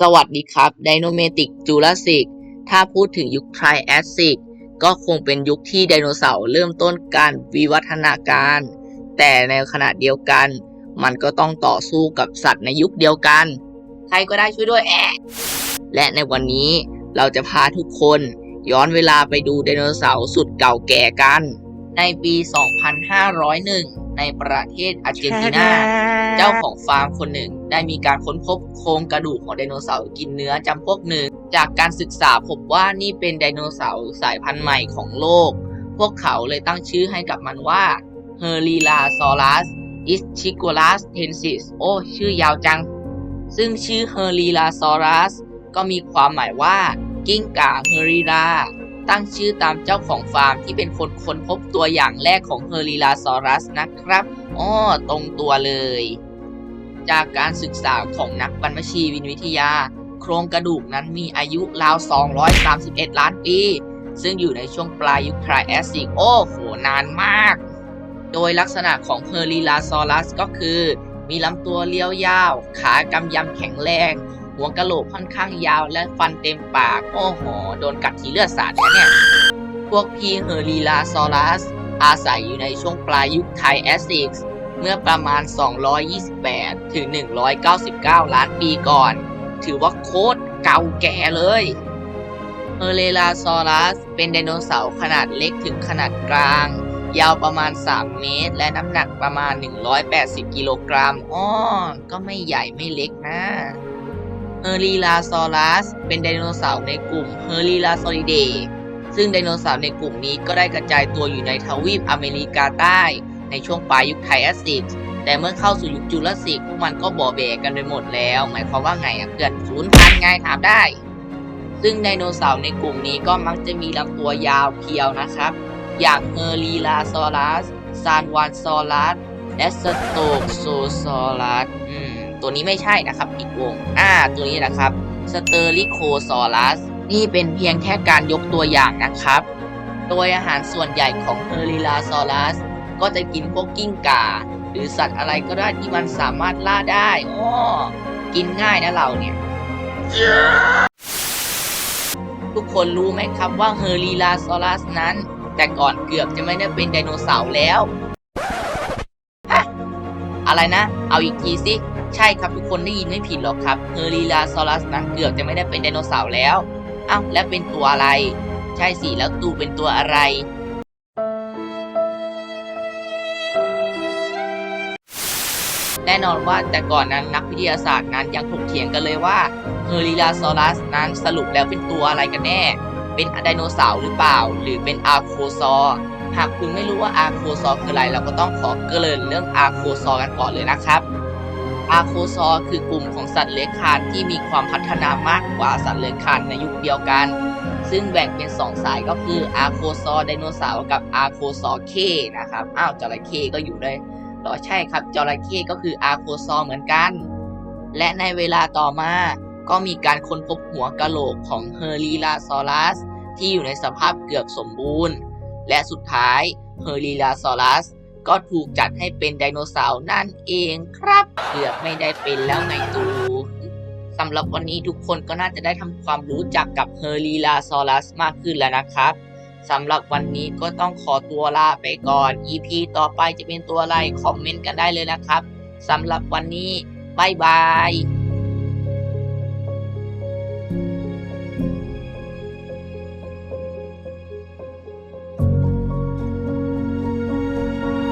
สวัสดีครับ ไดโนเมติกจูราสิก ถ้าพูดถึงยุคไทรแอสซิกก็คงเป็นยุคที่ไดโนเสาร์เริ่มต้นการวิวัฒนาการ แต่ในขณะเดียวกัน มันก็ต้องต่อสู้กับสัตว์ในยุคเดียวกัน ใครก็ได้ช่วยด้วยแอะและในวันนี้เราจะพาทุกคนย้อนเวลาไปดูไดโนเสาร์สุดเก่าแก่กัน ในปี 2501 ในประเทศอาร์เจนตินา เจ้าของฟาร์มคนหนึ่ง ได้มีการค้นพบโครงกระดูกของไดโนเสาร์กินเนื้อจำพวกหนึ่ง จากการศึกษาพบว่านี่เป็นไดโนเสาร์สายพันธุ์ใหม่ของโลก พวกเขาเลยตั้งชื่อให้กับมันว่า h e r l i l a s a u r u s i s c h i g o l a s tensis โอ้ชื่อยาวจัง ซึ่งชื่อ h e r l i l a s a u r u s ก็มีความหมายว่ากิ้งก่า h e r i l a ตั้งชื่อตามเจ้าของฟาร์มที่เป็นคนค้นพบตัวอย่างแรกของ h e r l i l a s a u r u s นะครับอ้อตรงตัวเลย จากการศึกษาของนักบรรพชีวินวิทยา โครงกระดูกนั้นมีอายุราว 231 ล้านปี ซึ่งอยู่ในช่วงปลายยุคไทรแอสซิกโอ้โหนานมาก โดยลักษณะของเพอริลาซอรัสก็คือ มีลำตัวเลี้ยวยาว ขากำยำแข็งแรง หัวกะโหลกค่อนข้างยาวและฟันเต็มปาก โอ้โห โดนกัดทีเลือดสาดแล้วเนี่ย พวกพีเฮอรีลาซอรัส อาศัยอยู่ในช่วงปลายยุคไทแอสซิกเมื่อประมาณ 228 ถึง 199 ล้านปีก่อน ถือว่าโคตรเก่าแก่เลยเฮอเรลาซอรัส เป็นไดโนเสาร์ขนาดเล็กถึงขนาดกลาง ยาวประมาณ 3 เมตร และน้ำหนักประมาณ 180 กิโลกรัม อ้อ ก็ไม่ใหญ่ไม่เล็กนะ เฮอรีลาซอรัสเป็นไดโนเสาร์ในกลุ่มเฮอรีลาซอริเดซึ่งไดโนเสาร์ในกลุ่มนี้ก็ได้กระจายตัวอยู่ในทวีปอเมริกาใต้ ในช่วงปลายยุคไทรแอสซิกแต่เมื่อเข้าสู่ยุคจูราสิกพวกมันก็บ่อแบกันไปหมดแล้ว หมายความว่าไงอะเพื่อนศูนย์พันไงถามได้ ซึ่งไดโนเสาร์ในกลุ่มนี้ก็มักจะมีลำตัวยาวเพียวนะครับ อย่างเฮอรีลาซอรัสซานวานซอรัสและสโตกโซซอรัสอืม ตัวนี้ไม่ใช่นะครับผิดวง อ่า ตัวนี้นะครับสเตอริโคซอรัสนี่เป็นเพียงแค่การยกตัวอย่างนะครับ โดยอาหารส่วนใหญ่ของเฮอริลาซอรัสก็จะกินพวกกิ้งก่า หรือสัตว์อะไรก็ได้ที่มันสามารถล่าได้อ้อกินง่ายนะเราเนี่ย ทุกคนรู้ไหมครับว่าเฮอริลาซอรัสนั้น แต่ก่อนเกือบจะไม่ได้เป็นไดโนเสาร์แล้วฮะอะไรนะ เอาอีกทีสิ ใช่ครับทุกคนได้ยินไม่ผิดหรอกครับเฮอริลาซอรัสนั้นเกือบจะไม่ได้เป็นไดโนเสาร์แล้วอ้าวแล้วเป็นตัวอะไร ใช่สิแล้วตูเป็นตัวอะไรแน่นอนว่าแต่ก่อนนั้นนักวิทยาศาสตร์นั้นยังถกเถียงกันเลยว่าเฮอริลาซอรัสนั้นสรุปแล้วเป็นตัวอะไรกันแน่ เป็นไดโนเสาร์หรือเปล่า หรือเป็นอาร์โคซอร์หากคุณไม่รู้ว่าอาร์โคซอร์คืออะไร เราก็ต้องขอเกริ่นเรื่องอาร์โคซอร์กันก่อนเลยนะครับ อาร์โคซอร์คือกลุ่มของสัตว์เลื้อยคลานที่มีความพัฒนามากกว่าสัตว์เลื้อยคลานในยุคเดียวกัน ซึ่งแบ่งเป็นสองสายก็คืออาร์โคซอร์ไดโนเสาร์กับอาร์โคซอร์เคนะครับ อ้าวจระเข้ก็อยู่ด้วยต่อใช่ครับจระเข้ก็คืออาร์โคซอร์เหมือนกัน และในเวลาต่อมาก็มีการค้นพบหัวกะโหลกของเฮอริลาซอรัสที่อยู่ในสภาพเกือบสมบูรณ์ และสุดท้ายเฮอริลาซอรัส ก็ถูกจัดให้เป็นไดโนเสาร์นั่นเองครับเกือบไม่ได้เป็นแล้วไงตูสำหรับวันนี้ทุกคนก็น่าจะได้ทำความรู้จักกับเฮอรีลาซอรัสมากขึ้นแล้วนะครับสำหรับวันนี้ก็ต้องขอตัวลาไปก่อน EP ต่อไปจะเป็นตัวอะไรคอมเมนต์กันได้เลยนะครับสำหรับวันนี้บ๊ายบาย